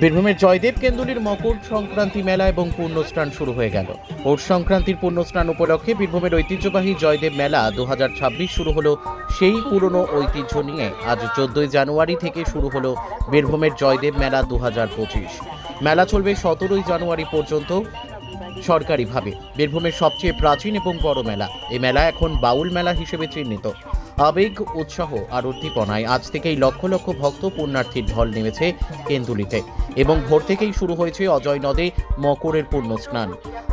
বীরভূমের জয়দেব কেন্দুলির মকর সংক্রান্তি মেলা এবং পুণ্যস্নান শুরু হয়ে গেল। পৌষ সংক্রান্তির পুণ্যস্নান উপলক্ষে বীরভূমের ঐতিহ্যবাহী জয়দেব মেলা দু হাজার ছাব্বিশ শুরু হলো। সেই পুরনো ঐতিহ্য নিয়ে আজ চোদ্দই জানুয়ারি থেকে শুরু হলো বীরভূমের জয়দেব মেলা দু হাজার পঁচিশ। মেলা চলবে সতেরোই জানুয়ারি পর্যন্ত সরকারিভাবে। বীরভূমের সবচেয়ে প্রাচীন এবং বড় মেলা। এই মেলা এখন বাউল মেলা হিসেবে চিহ্নিত। আবেগ, উৎসাহ আর উদ্দীপনায় আজ থেকেই লক্ষ লক্ষ ভক্ত পুণ্যার্থীর ঢল নেমেছে কেন্দুলিতে এবং ভোর থেকেই শুরু হয়েছে অজয় নদে মকরের পূর্ণ স্নান।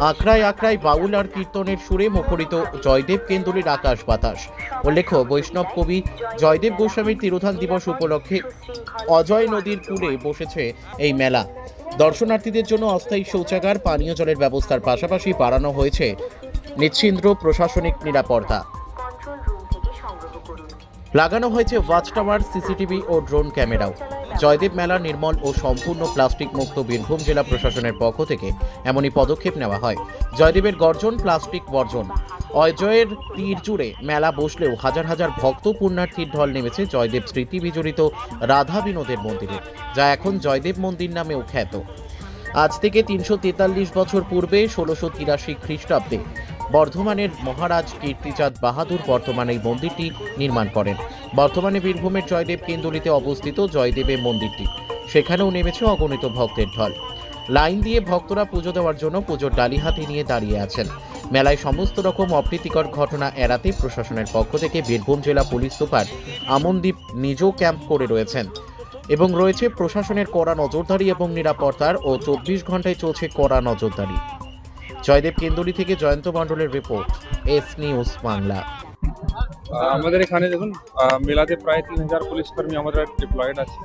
আখড়ায় আখড়ায় বাউল আর কীর্তনের সুরে মুখরিত জয়দেব কেন্দুলির আকাশ বাতাস। উল্লেখ্য, বৈষ্ণব কবি জয়দেব গোস্বামীর তিরোধান দিবস উপলক্ষে অজয় নদীর কূলে বসেছে এই মেলা। দর্শনার্থীদের জন্য অস্থায়ী শৌচাগার, পানীয় জলের ব্যবস্থার পাশাপাশি বাড়ানো হয়েছে নিচ্ছিন্দ্র প্রশাসনিক নিরাপত্তা। লাগানো হয়েছে ওয়াচ টাওয়ার, সিসিটিভি ও ড্রোন ক্যামেরাও। জয়দেব মেলা, নির্মল ও সম্পূর্ণ প্লাস্টিক মুক্ত বীরভূম জেলা প্রশাসনের পক্ষ থেকে এমনই পদক্ষেপ নেওয়া হয়। জয়দেবের গর্জন, প্লাস্টিক বর্জন। অজয়ের তীর জুড়ে মেলা বসলেও হাজার হাজার ভক্ত পুণ্যার্থীর ঢল নেমেছে জয়দেব স্মৃতি বিজড়িত রাধা বিনোদের মন্দিরে, যা এখন জয়দেব মন্দির নামেও খ্যাত। আজ থেকে তিনশো তেতাল্লিশ বছর পূর্বে ষোলোশো তিরাশি খ্রিস্টাব্দে বর্ধমানের মহারাজ কীর্তিচাঁদ বাহাদুর বর্তমানে এই মন্দিরটি নির্মাণ করেন। বর্তমানে বীরভূমের জয়দেব কেন্দুলিতে অবস্থিত জয়দেবের মন্দিরটি। সেখানেও নেমেছে অগণিত ভক্তের ঢল। লাইন দিয়ে ভক্তরা পুজো দেওয়ার জন্য পুজোর ডালি হাতে নিয়ে দাঁড়িয়ে আছেন। মেলায় সমস্ত রকম অপ্রীতিকর ঘটনা এড়াতে প্রশাসনের পক্ষ থেকে বীরভূম জেলা পুলিশ সুপার আমনদীপ নিজেও ক্যাম্প করে রয়েছেন এবং রয়েছে প্রশাসনের কড়া নজরদারি এবং নিরাপত্তার ও চব্বিশ ঘন্টায় চলছে কড়া নজরদারি। জয়দেব কেন্দুলি থেকে জয়ন্ত মণ্ডলের রিপোর্ট, এস নিউজ বাংলা। আমাদের এখানে দেখুন মেলাতে প্রায় তিন হাজার পুলিশ কর্মী আমাদের ডিপ্লয়েড আছে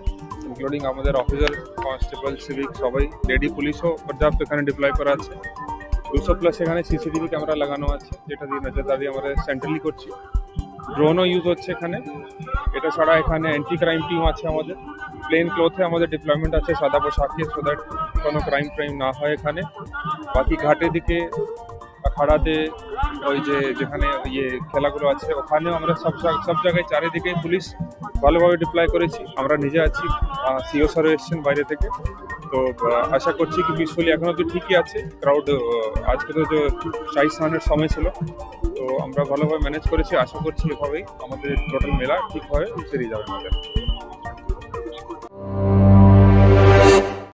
ইনক্লুডিং আমাদের অফিসার কনস্টেবল সিভিক সবাই লেডি পুলিশও পর্যাপ্ত এখানে ডিপ্লয় করা আছে। দুশো প্লাস এখানে সিসিটিভি ক্যামেরা লাগানো আছে, যেটা দিয়ে নজরদারি আমরা সেন্ট্রালি করছি। ড্রোনও ইউজ হচ্ছে এখানে, এটা ছাড়া এখানে অ্যান্টি ক্রাইম টিম আছে আমাদের। প্লেন ক্লোথে আমাদের ডিপ্লয়মেন্ট আছে, সাদা পোশাকে সো দ্যাট কোনো ক্রাইম ফ্রাইম না হয় এখানে। বাকি ঘাটের দিকে আখাড়াতে ওই যে যেখানে ইয়ে খেলাগুলো আছে, ওখানেও আমরা সব সব জায়গায় চারিদিকে পুলিশ ভালোভাবে ডিপ্লয় করেছি। আমরা নিজে আছি সিও স্যারও এসছেন বাইরে থেকে। তো আশা করছি কি পিসফুলি এখনও তো ঠিকই আছে। ক্রাউড আজকে তো যে চাই স্নানের সময় ছিল। তো আমরা ভালোভাবে ম্যানেজ করেছি, আশা করছি এভাবেই আমাদের টোটাল মেলা ঠিকভাবে সেরে যাবে আমাদের।